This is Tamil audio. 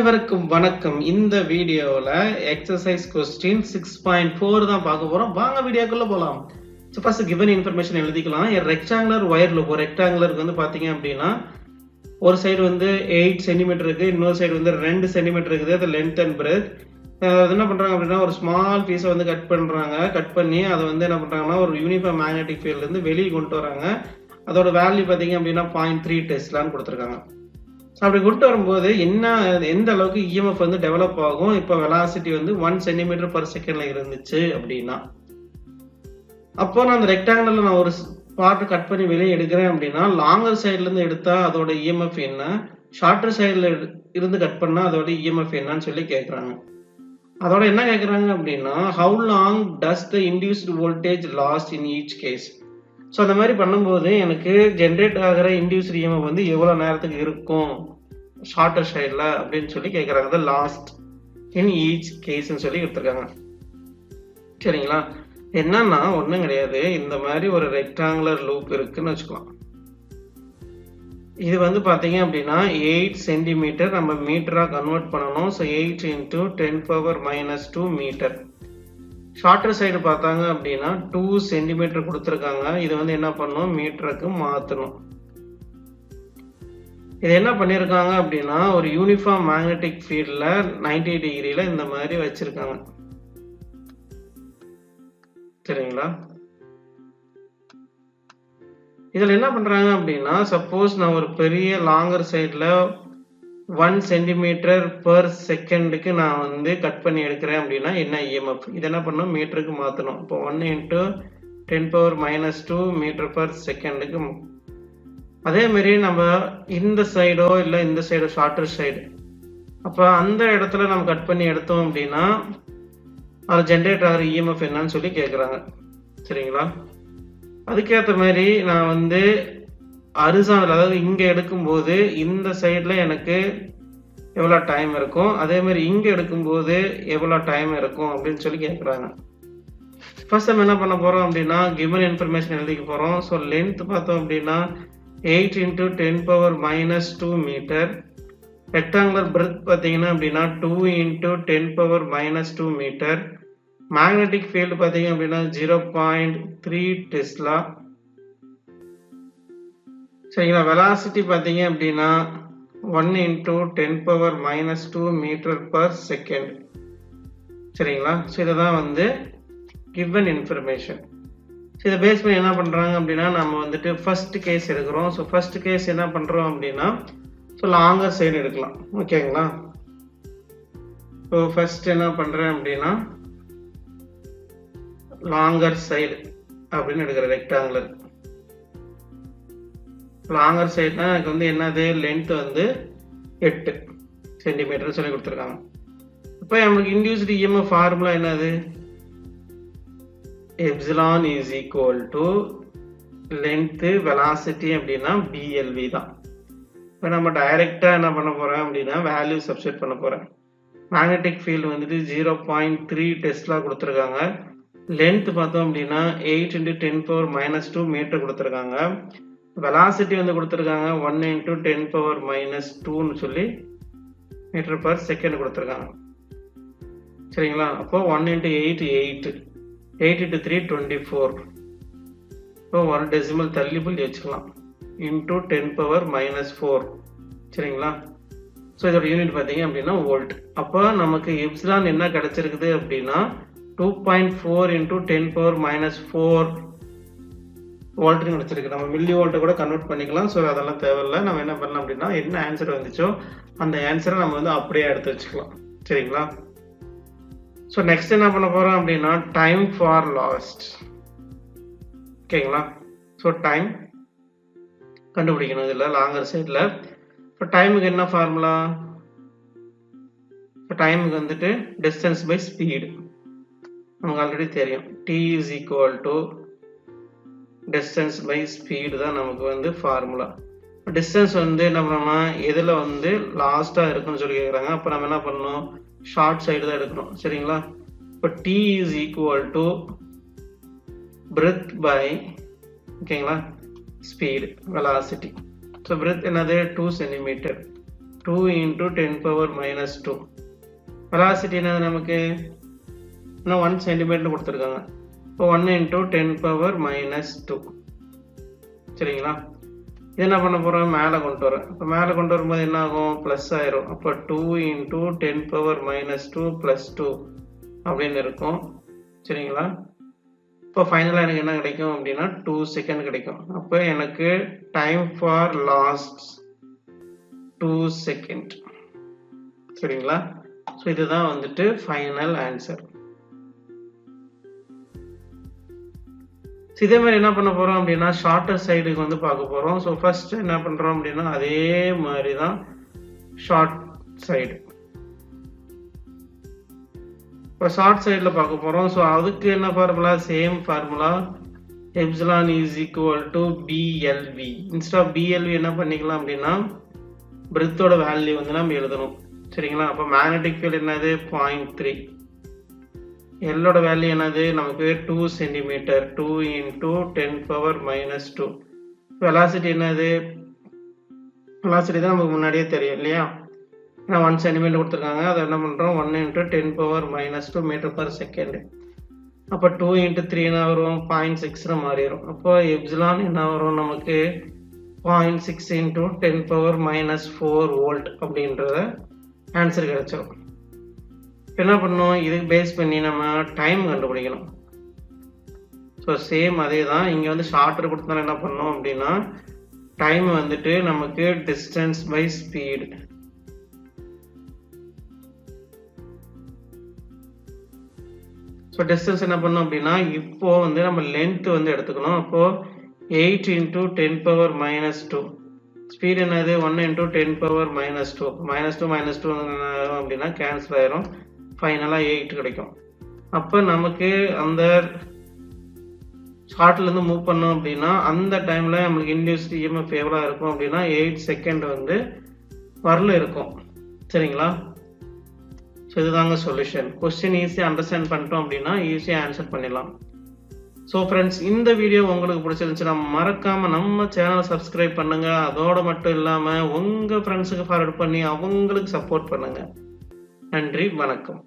அனைவருக்கும் வணக்கம். இந்த வீடியோவில் exercise question six point four தான் பார்க்க போகிறோம் வாங்க வீடியோக்குள்ளே போகலாம் ஸோ ஃபர்ஸ்ட் கிவன் இன்ஃபர்மேஷன் எழுதிக்கலாம். ரெக்டாங்குலர் ஒயர் லூப் ஒரு ரெக்டாங்குலருக்கு வந்து பார்த்தீங்க அப்படின்னா ஒரு சைடு வந்து எயிட் சென்டிமீட்டர் இருக்குது இன்னொரு சைடு வந்து ரெண்டு சென்டிமீட்டர் இருக்குது. அது லென்த் அண்ட் பிரெத் அது என்ன பண்ணுறாங்க அப்படின்னா ஒரு ஸ்மால் பீஸை வந்து கட் பண்ணுறாங்க கட் பண்ணி அதை வந்து என்ன பண்ணுறாங்கன்னா ஒரு யூனிஃபார்ம் மேக்னெட்டிக் ஃபீல்ட்லேருந்து வெளியே கொண்டு வராங்க. அதோட வேல்யூ பார்த்தீங்க அப்படின்னா பாயிண்ட் த்ரீ டெஸ்ட்லான்னு கொடுத்துருக்காங்க. அப்படி கொண்டு வரும்போது என்ன எந்த அளவுக்கு இஎம்எஃப் வந்து டெவலப் ஆகும்? இப்போ வெலாசிட்டி வந்து ஒன் சென்டிமீட்டர் பர் செகண்ட்ல இருந்துச்சு அப்படின்னா. அப்போ நான் அந்த ரெக்டாங்கிள் நான் ஒரு பார்ட் கட் பண்ணி வெளியே எடுக்கிறேன் அப்படின்னா லாங்கர் சைட்ல இருந்து எடுத்தா அதோட இஎம்எஃப் என்ன? ஷார்ட்டர் சைடில் இருந்து கட் பண்ணா அதோட இஎம்எஃப் என்னன்னு சொல்லி கேட்குறாங்க அதோட என்ன கேட்குறாங்க அப்படின்னா how long does the induced voltage last in each case so அந்த மாதிரி பண்ணும்போது எனக்கு ஜென்ரேட் ஆகிற இன்டியூஸ்ட் இஎம்எஃப் வந்து எவ்வளோ நேரத்துக்கு இருக்கும்? ஷார்ட்டர் சைடில் அப்படின்னு சொல்லி கேட்குறாங்க லாஸ்ட் இன் ஈச் கேஸ்ன்னு சொல்லி கொடுத்துருக்காங்க. சரிங்களா? என்னன்னா ஒன்றும் கிடையாது. இந்த மாதிரி ஒரு ரெக்டாங்குலர் லூப் இருக்குன்னு வச்சுக்கலாம். இது வந்து பார்த்தீங்க அப்படின்னா எயிட் சென்டிமீட்டர் நம்ம மீட்டராக கன்வெர்ட் பண்ணணும். So eight into ten power minus two metre shorter side பார்த்தாங்க அப்படின்னா டூ சென்டிமீட்டர் கொடுத்துருக்காங்க. இது வந்து என்ன பண்ணணும்? மீட்டருக்கு மாற்றணும். இது என்ன பண்ணியிருக்காங்க அப்படின்னா ஒரு யூனிஃபார்ம் மேக்னெட்டிக் ஃபீல்டில் நைன்டி டிகிரியில் இந்த மாதிரி வச்சுருக்காங்க. சரிங்களா? இதில் என்ன பண்ணுறாங்க அப்படின்னா சப்போஸ் நான் ஒரு பெரிய லாங்கர் சைடில் ஒன் சென்டிமீட்டர் பர் செகண்டுக்கு நான் வந்து கட் பண்ணி எடுக்கிறேன் அப்படின்னா என்ன இஎம்எஃப் இது என்ன பண்ணணும்? மீட்டருக்கு மாற்றணும் இப்போ one into ten power minus two metre per செகண்டுக்கு அதேமாரி நம்ம இந்த சைடோ இல்லை இந்த சைடோ ஷார்ட்டர் சைடு அப்போ அந்த இடத்துல நம்ம கட் பண்ணி எடுத்தோம் அப்படின்னா அது ஜென்ரேட் ஆகிற இஎம்எஃப் என்னன்னு சொல்லி கேட்குறாங்க சரிங்களா? அதுக்கேற்ற மாதிரி நான் வந்து அரிசானல் அதாவது இங்கே எடுக்கும்போது இந்த சைடில் எனக்கு எவ்வளோ டைம் இருக்கும் அதே மாதிரி இங்கே எடுக்கும்போது எவ்வளோ டைம் இருக்கும் அப்படின்னு சொல்லி கேட்குறாங்க. ஃபர்ஸ்ட் நம்ம என்ன பண்ண போகிறோம் அப்படின்னா கிவன் இன்ஃபர்மேஷன் எழுதிக்க போகிறோம் ஸோ லென்த் பார்த்தோம் அப்படின்னா eight into ten power minus two metre rectangular breadth பார்த்தீங்கன்னா அப்படின்னா two into ten power minus two metre magnetic field பார்த்தீங்க அப்படின்னா ஜீரோ பாயிண்ட் த்ரீ டெஸ்லா சரிங்களா வெலாசிட்டி பார்த்தீங்க அப்படின்னா one into ten power minus two metre per second சரிங்களா? ஸோ இதை தான் வந்து கிவன் இன்ஃபர்மேஷன் ஸோ இதை பேஸ் பண்ணி என்ன பண்ணுறாங்க அப்படின்னா நம்ம வந்துட்டு ஃபர்ஸ்ட் கேஸ் எடுக்கிறோம். ஸோ ஃபர்ஸ்ட் கேஸ் என்ன பண்ணுறோம் அப்படின்னா ஸோ லாங்கர் சைடு எடுக்கலாம். ஓகேங்களா ஸோ ஃபர்ஸ்ட் என்ன பண்ணுறேன் அப்படின்னா லாங்கர் சைடு அப்படின்னு எடுக்கிற ரெக்டாங்குலர் லாங்கர் சைட்னா எனக்கு வந்து என்னது? லென்த் வந்து எட்டு சென்டிமீட்டர்னு சொல்லி கொடுத்துருக்காங்க. இப்போ நமக்கு இன்டியூஸ்டு இஎம்எஃப் ஃபார்முலா என்னது? Epsilon is equal to length velocity அப்படின்னா பிஎல்வி தான். இப்போ நம்ம டைரெக்டாக என்ன பண்ண போகிறோம் அப்படின்னா வேல்யூ சப்ஸ்டிட் பண்ண போகிறேன் மேக்னெட்டிக் ஃபீல்டு வந்துட்டு ஜீரோ பாயிண்ட் த்ரீ டெஸ்ட்லாம் கொடுத்துருக்காங்க. லென்த் பார்த்தோம் அப்படின்னா eight into ten power minus two metre கொடுத்துருக்காங்க. வெலாசிட்டி வந்து கொடுத்துருக்காங்க one into ten power minus டூன்னு சொல்லி மீட்டர் பர் செகண்ட் கொடுத்துருக்காங்க. சரிங்களா? அப்போ one into eight eight eight into three twenty four இப்போ ஒரு டெசிமல் தள்ளி புள்ளி வச்சுக்கலாம். Into ten power minus four சரிங்களா? ஸோ இதோட யூனிட் பார்த்தீங்க அப்படின்னா வோல்ட் அப்போ நமக்கு எப்சிலான் என்ன கிடச்சிருக்குது அப்படின்னா two point four into ten power minus four வோல்ட்னு கிடைச்சிருக்கு நம்ம மில்லி வோல்ட்டை கூட கன்வெர்ட் பண்ணிக்கலாம். ஸோ அதெல்லாம் தேவையில்லை. நம்ம என்ன பண்ணலாம் அப்படின்னா என்ன ஆன்சர் வந்துச்சோ அந்த ஆன்சரை நம்ம வந்து அப்படியே எடுத்து வச்சுக்கலாம். சரிங்களா? ஸோ நெக்ஸ்ட் என்ன பண்ண போகிறோம் அப்படின்னா டைம் ஃபார் லாஸ்ட் ஓகேங்களா? ஸோ டைம் கண்டுபிடிக்கணும் இதில் லாங்கர் சைடில் இப்போ டைமுக்கு என்ன ஃபார்முலா இப்போ டைமுக்கு வந்துட்டு டிஸ்டன்ஸ் பை ஸ்பீடு நமக்கு ஆல்ரெடி தெரியும். T is equal to distance by speed தான் நமக்கு வந்து ஃபார்முலா டிஸ்டன்ஸ் வந்து என்ன எதில் வந்து லாஸ்ட்டாக இருக்குன்னு சொல்லி கேட்குறாங்க அப்போ நம்ம என்ன பண்ணணும்? ஷார்ட் சைடு தான் எடுக்கணும். சரிங்களா? இப்போ T is equal to breadth by ஓகேங்களா? ஸ்பீடு வெலாசிட்டி ஸோ பிரெத் என்னது? Two centimetre two into ten power minus two velocity என்னது நமக்கு? இன்னும் ஒன் சென்டிமீட்டர் கொடுத்துருக்காங்க. இப்போ one into ten power minus two சரிங்களா? இது என்ன பண்ண போகிறோம் மேலே கொண்டு வரேன் இப்போ மேலே கொண்டு வரும்போது என்ன ஆகும்? ப்ளஸ் ஆயிரும். அப்போ two into ten power minus two plus two அப்படின்னு இருக்கும். சரிங்களா? இப்போ ஃபைனலாக எனக்கு என்ன கிடைக்கும் அப்படின்னா டூ செகண்ட் கிடைக்கும். அப்போ எனக்கு time for last two second சரிங்களா? ஸோ இதுதான் வந்துட்டு ஃபைனல் ஆன்சர் இதே மாதிரி என்ன பண்ண போகிறோம் அப்படின்னா ஷார்ட்டர் சைடுக்கு வந்து பார்க்க போகிறோம் ஸோ ஃபஸ்ட்டு என்ன பண்ணுறோம் அப்படின்னா அதே மாதிரி தான் ஷார்ட் சைடு இப்போ ஷார்ட் சைடில் பார்க்க போகிறோம் ஸோ அதுக்கு என்ன formula same formula epsilon is equal to PLV instead of PLV என்ன பண்ணிக்கலாம் அப்படின்னா பிரித்தோட வேல்யூ வந்து நம்ம எழுதணும். சரிங்களா? அப்போ மேக்னெட்டிக் ஃபீல்டு என்னது? பாயிண்ட் த்ரீ எல்லோட வேல்யூ என்னது? நமக்கு two centimetre two into ten power minus two velocity என்னது? வெலாசிட்டி தான் நமக்கு முன்னாடியே தெரியும் இல்லையா? ஏன்னா ஒன் சென்டிமீட்டர் கொடுத்துருக்காங்க. அதை என்ன பண்ணுறோம் one into ten power minus two metre per second அப்போ டூ இன்ட்டு த்ரீ என்ன வரும்? பாயிண்ட் சிக்ஸ்னு மாறிடும். அப்போ எப்சிலான் என்ன வரும் நமக்கு? Point six into ten power minus four volt அப்படின்றத ஆன்சர் இப்போ என்ன பண்ணணும்? இதுக்கு பேஸ் பண்ணி நம்ம டைம் கண்டுபிடிக்கணும். ஸோ சேம் அதே தான் இங்கே வந்து ஷார்ட்டர் கொடுத்தா என்ன பண்ணோம் அப்படின்னா டைம் வந்துட்டு நமக்கு distance by speed so distance என்ன பண்ணோம் அப்படின்னா இப்போ வந்து நம்ம லென்த் வந்து எடுத்துக்கணும். அப்போ eight into ten power minus two speed என்னது? One into ten power minus two minus two minus two அப்படின்னா கேன்சல் ஆயிரும். ஃபைனலாக எயிட் கிடைக்கும். அப்போ நமக்கு அந்த ஷார்ட்லேருந்து மூவ் பண்ணோம் அப்படின்னா அந்த டைமில் நம்மளுக்கு இன்டியூஸ் இஎம்எஃப் எவ்வளோ இருக்கும் அப்படின்னா எயிட் செகண்ட் வந்து வரல இருக்கும். சரிங்களா? ஸோ இதுதாங்க சொல்யூஷன் கொஸ்டின் ஈஸியாக அண்டர்ஸ்டாண்ட் பண்ணிட்டோம் அப்படின்னா ஈஸியாக ஆன்சர் பண்ணிடலாம். ஸோ ஃப்ரெண்ட்ஸ் இந்த வீடியோ உங்களுக்கு பிடிச்சிருந்துச்சுன்னா மறக்காமல் நம்ம சேனலை சப்ஸ்கிரைப் பண்ணுங்கள் அதோடு மட்டும் இல்லாமல் உங்கள் ஃப்ரெண்ட்ஸுக்கு ஃபார்வர்ட் பண்ணி அவங்களுக்கு சப்போர்ட் பண்ணுங்கள் நன்றி வணக்கம்.